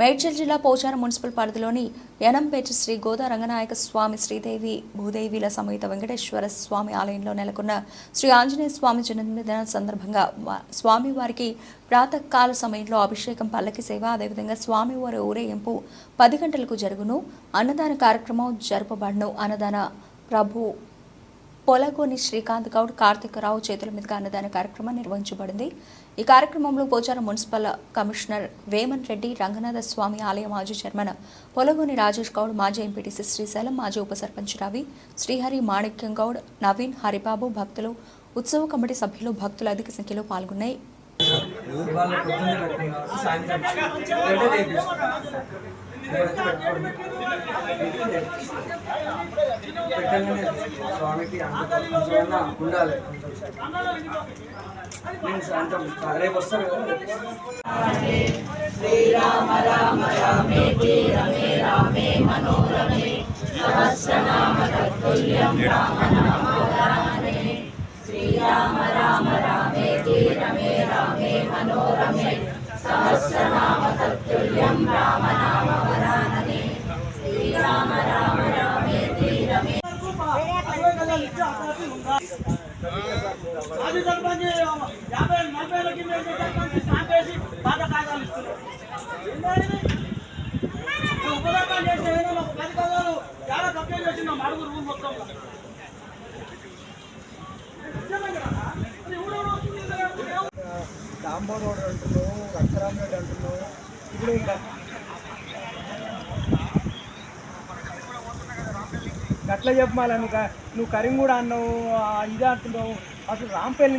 మేడ్చల్ జిల్లా పోచారం మున్సిపల్ పరిధిలోని యనంపేట శ్రీ గోదా రంగనాయక స్వామి శ్రీదేవి భూదేవిల సమేత వెంకటేశ్వర స్వామి ఆలయంలో నెలకొన్న శ్రీ ఆంజనేయ స్వామి జన్మదిన సందర్భంగా వా- స్వామివారికి ప్రాతకాల సమయంలో అభిషేకం పల్లకి సేవ అదేవిధంగా స్వామివారి ఊరేగింపు పది గంటలకు జరుగును. అన్నదాన కార్యక్రమం జరపబడను. అన్నదాన ప్రభు పొలగోని శ్రీకాంత్ గౌడ్ కార్తికరావు చేతుల మీదుగా అన్నదాన కార్యక్రమం నిర్వహించబడింది. ఈ కార్యక్రమంలో పోచారం మున్సిపల్ కమిషనర్ వేమన్ రెడ్డి రంగనాథ స్వామి ఆలయ మాజీ చైర్మన్ పొలగోని రాజేష్ గౌడ్ మాజీ ఎంపీటీసీ శ్రీశైలం మాజీ ఉప సర్పంచ్ రవి శ్రీహరి మాణిక్యం గౌడ్ నవీన్ హరిబాబు భక్తులు ఉత్సవ కమిటీ సభ్యులు భక్తులు అధిక సంఖ్యలో పాల్గొన్నాయి. ఇవాళ పొద్దున్నే పెట్టుకున్నాం కాబట్టి సాయంత్రం రేటే చేపిస్తాం ఇక్కడైతే పెట్టుకోండి పెట్టంగానే స్వామికి అంత కొంచెం ఉండాలి శ్రీరామ రామ రామే వస్తారు రామే మనోరమే సహస్రనామ సర్పంచ్ యాభై నలభై ఏళ్ళ కింద ఏంటి సర్పంచ్ సాంపేసి బాధ కాగాలు ఇస్తున్నారు ఏంటది? నువ్వు ఒక పది చాలా కంప్లైంట్ చేసిన ఊరు మొత్తం అంటున్నావు అంటున్నావు ఇప్పుడు ఇంకా చెప్పమాల నువ్వు నువ్వు కరీం కూడా అన్నావు ఇది అంటున్నావు అసలు రాంపల్లి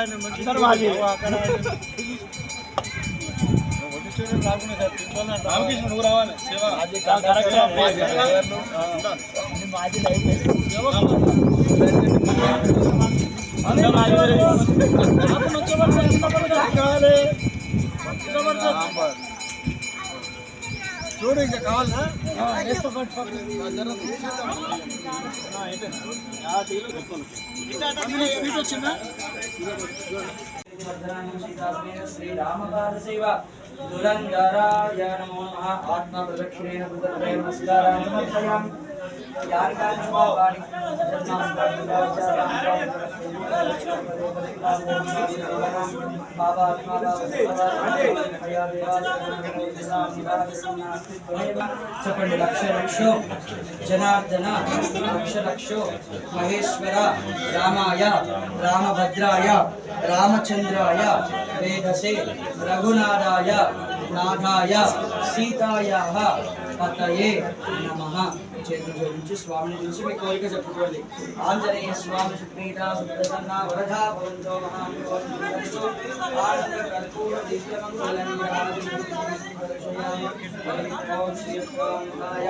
మాజీ వార్డు మెంబర్ అన్న పది షెడ్యూల్ ఉన్నాయి ఊళ్ళో. మాజీ మెంబరు ప- రామా, రామా. నాకు నచ్చబడితే ఎంత పడదా? చూడు ఇంకా కావాలా స్వీట్ వచ్చిందా श्रीरामपादसेव दुरङ्गाराय नमो नमः आत्मप्रदक्षिणेन कृतदेव नमस्कारान् చెప్పండి లక్ష లక్షో జనార్దన లక్ష లక్షో మహేశ్వర రామాయ రామభద్రాయ రామచంద్రాయ వేదసే రఘునాథాయ నాథాయ సీతాయ పతయే నమ చేతులు జోడించి స్వామిని చూసి మీ కోరిక చెప్పుకోండి ఆంజనేయ స్వామి సుప్రీత సుప్రసన్న వరధా భవంతో మహానుభవంతో ఆనంద కర్పూర సత్కృతాయ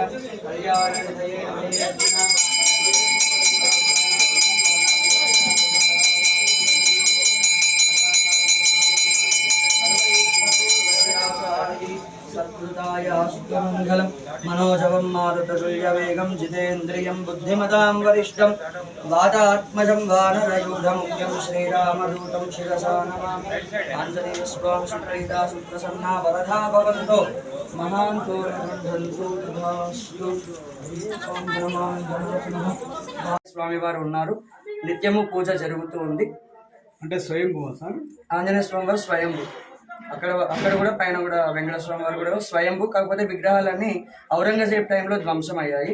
మనోజవం మారుతతుల్యవేగం జితేంద్రియం బుద్ధిమతాం వరిష్టం వాదాత్మజం వానరయూధముఖ్యం శ్రీరామదూతం శిరసా నమామి ఆంజనేయ స్వామి సుప్రీతా సుప్రసన్నా వరదా భవంతో మహాంతో ధనరత్నః. స్వామివారు ఉన్నారు. నిత్యము పూజ జరుగుతూ ఉంది. అంటే స్వయంభూ సార్? ఆంజనేయ స్వామి వారు స్వయంభు. అక్కడ అక్కడ కూడా పైన కూడా వెంకటేశ్వర వారు కూడా స్వయంభు కాకపోతే విగ్రహాలన్నీ ఔరంగజేబ్ టైంలో ధ్వంసం అయ్యాయి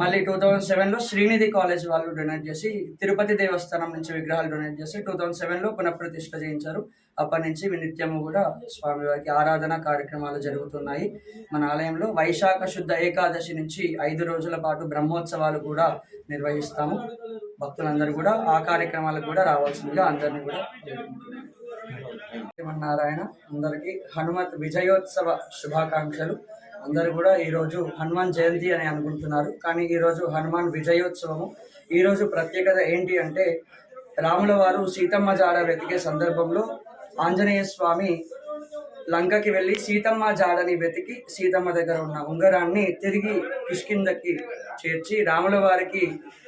మళ్ళీ టూ థౌజండ్ సెవెన్లో శ్రీనిధి కాలేజ్ వాళ్ళు డొనేట్ చేసి తిరుపతి దేవస్థానం నుంచి విగ్రహాలు డొనేట్ చేసి టూ థౌజండ్ సెవెన్లో పునఃప్రతిష్ఠ చేయించారు. అప్పటి నుంచి నిత్యము కూడా స్వామివారికి ఆరాధన కార్యక్రమాలు జరుగుతున్నాయి. మన ఆలయంలో వైశాఖ శుద్ధ ఏకాదశి నుంచి ఐదు రోజుల పాటు బ్రహ్మోత్సవాలు కూడా నిర్వహిస్తాము. భక్తులందరూ కూడా ఆ కార్యక్రమాలకు కూడా రావాల్సిందిగా అందరినీ కూడా శ్రీమన్నారాయణ అందరికీ హనుమత్ విజయోత్సవ శుభాకాంక్షలు. అందరూ కూడా ఈరోజు హనుమాన్ జయంతి అని అనుకుంటున్నారు. కానీ ఈరోజు హనుమాన్ విజయోత్సవము. ఈరోజు ప్రత్యేకత ఏంటి అంటే రాముల వారు సీతమ్మ జాడ వెతికే సందర్భంలో ఆంజనేయ స్వామి లంకకి వెళ్ళి సీతమ్మ జాడని వెతికి సీతమ్మ దగ్గర ఉన్న ఉంగరాన్ని తిరిగి కిష్కిందకి చేర్చి రాముల వారికి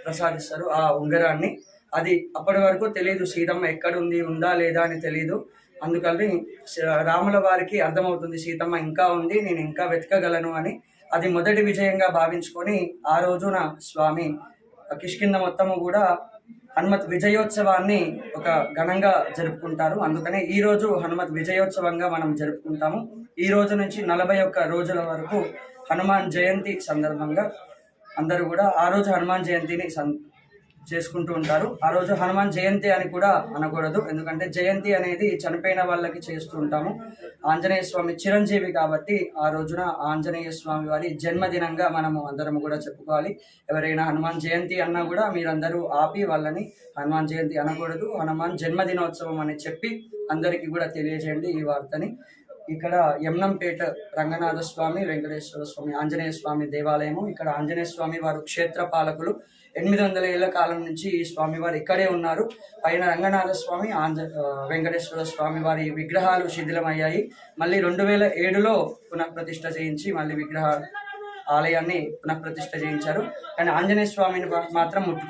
ప్రసాదిస్తారు ఆ ఉంగరాన్ని. అది అప్పటి వరకు తెలియదు సీతమ్మ ఎక్కడుంది ఉందా లేదా అని తెలియదు అందుకని రాముల వారికి అర్థమవుతుంది సీతమ్మ ఇంకా ఉంది నేను ఇంకా వెతకగలను అని. అది మొదటి విజయంగా భావించుకొని ఆ రోజున స్వామి కిష్కింద మొత్తము కూడా హనుమత్ విజయోత్సవాన్ని ఒక ఘనంగా జరుపుకుంటారు. అందుకనే ఈ రోజు హనుమత్ విజయోత్సవంగా మనం జరుపుకుంటాము. ఈ రోజు నుంచి నలభై ఒక్క రోజుల వరకు హనుమాన్ జయంతి సందర్భంగా అందరూ కూడా ఆ రోజు హనుమాన్ జయంతిని సం చేసుకుంటూ ఉంటారు. ఆ రోజు హనుమాన్ జయంతి అని కూడా అనకూడదు. ఎందుకంటే జయంతి అనేది చనిపోయిన వాళ్ళకి చేస్తూ ఉంటాము. ఆంజనేయ స్వామి చిరంజీవి కాబట్టి ఆ రోజున ఆంజనేయ స్వామి వారి జన్మదినంగా మనము అందరం కూడా చెప్పుకోవాలి. ఎవరైనా హనుమాన్ జయంతి అన్నా కూడా మీరందరూ ఆపి వాళ్ళని హనుమాన్ జయంతి అనకూడదు. హనుమాన్ జన్మదినోత్సవం అని చెప్పి అందరికీ కూడా తెలియజేయండి ఈ వార్తని. ఇక్కడ యమ్నంపేట రంగనాథ స్వామి వెంకటేశ్వర స్వామి ఆంజనేయ స్వామి దేవాలయము. ఇక్కడ ఆంజనేయ స్వామి వారు క్షేత్ర పాలకులు. ఎనిమిది వందల ఏళ్ళ కాలం నుంచి ఈ స్వామి వారు ఇక్కడే ఉన్నారు. పైన రంగనాథ స్వామి ఆంజ వెంకటేశ్వర స్వామి వారి విగ్రహాలు శిథిలమయ్యాయి. మళ్ళీ రెండు వేల ఏడులో పునఃప్రతిష్ఠ చేయించి మళ్ళీ విగ్రహ ఆలయాన్ని పునఃప్రతిష్ఠ చేయించారు. కానీ ఆంజనేయ స్వామిని మాత్రం ముట్టుకో